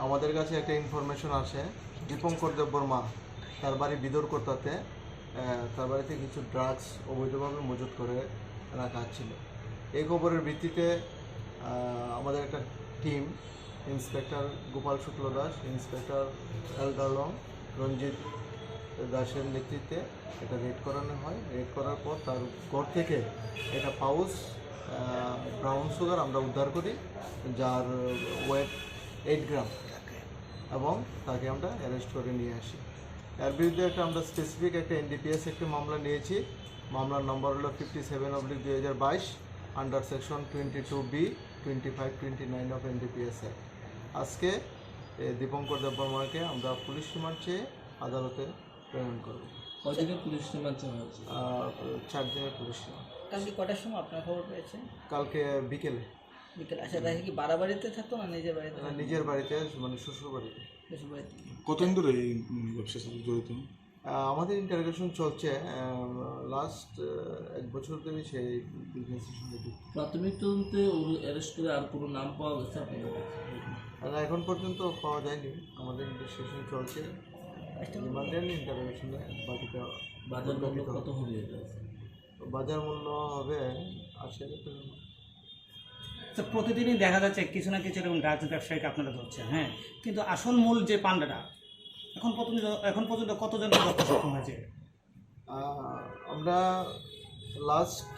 আমাদের কাছে একটা ইনফরমেশন আসে দীপঙ্কর দেববর্মা তার বাড়ি বিদরকোটাতে আহ, তার বাড়িতে কিছু ড্রাগস অবৈধভাবে মজুত করে রাখা ছিল এই খবরের ভিত্তিতে আমাদের একটা team inspector Gopal Shukla Das inspector Eldalang Ranjit দাসের নেতৃত্বে এটা রেড করানো হয়। রেড করার পর তার ঘর থেকে একটা পাউচ ব্রাউন সুগার আমরা উদ্ধার করি যার ওয়েট এইট গ্রাম এবং তাকে আমরা অ্যারেস্ট করে নিয়ে আসি। এর বিরুদ্ধে একটা আমরা স্পেসিফিক একটা এনডিপিএস একটি মামলা নিয়েছি। মামলার নম্বর হলো ফিফটি সেভেন অব্লিক দুই হাজার বাইশ under section twenty two B twenty five twenty nine of NDPS act আজকে দীপঙ্কর দেববর্মাকে আমরা পুলিশ রিমান্ড চেয়ে আদালতে প্রেরণ করব। কদিনের পুলিশ রিমান্ড চার দিনের পুলিশ রিমান্ড। কালকে কটার সময় আপনার খবর পেয়েছেন? কালকে বিকেলে। বিকেল আচ্ছা তাই কি বাড়া থাকতো না নিজের বাড়িতে আহ, নিজের বাড়িতে মানে শ্বশুর বাড়িতে। শ্বশুর বাড়িতে কতদিন ধরে এই ব্যবসার সাথে জড়িত? আমাদের ইন্টারোগেশন চলছে লাস্ট এক বছর ধরে সেই বিজনেসের সঙ্গে যুক্ত। প্রাথমিক তদন্তে অ্যারেস্ট করে আর কোনো নাম পাওয়া গেছে আর এখন পর্যন্ত পাওয়া যায়নি। আমাদের ইনভেস্টিগেশন চলছে। রিমান্ডের ইন্টারোগেশনে বাকিটা বাজার মূল্য কত হবে বাজার মূল্য হবে আশি হাজার টাকা। তো প্রতিদিনই দেখা যাচ্ছে কিছু না কিছু এরকম ড্রাগস ব্যবসায়ীকে আপনারা ধরছেন হ্যাঁ। কিন্তু আসল মূল যে পান্ডাটা, এখন পর্যন্ত এখন পর্যন্ত কতজনকে ধরতে সক্ষম হয়েছে? আমরা লাস্ট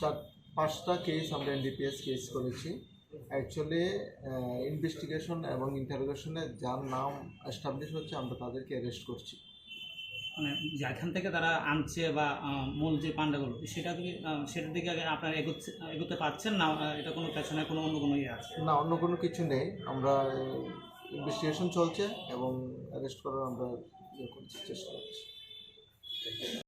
চার, পাঁচটা কেস আমরা এনডিপিএস কেস করেছি। অ্যাকচুয়ালি ইনভেস্টিগেশন এবং ইন্টারোগেশনে যার নাম এস্টাবলিশ হচ্ছে, আমরা তাদেরকে অ্যারেস্ট করছি। মানে যেখান থেকে তারা আনছে বা মূল যে পান্ডাগুলো, সেটা কি সেটার দিকে আপনারা এগোচ্ছে, এগোতে পারছেন না এটা কোনো পেছনে কোনো অন্য কোনো ইয়ে আছে? না, অন্য কোনো কিছু নেই। আমরা ইনভেস্টিগেশন চলছে এবং অ্যারেস্ট করার আমরা ইয়ে চেষ্টা করছি।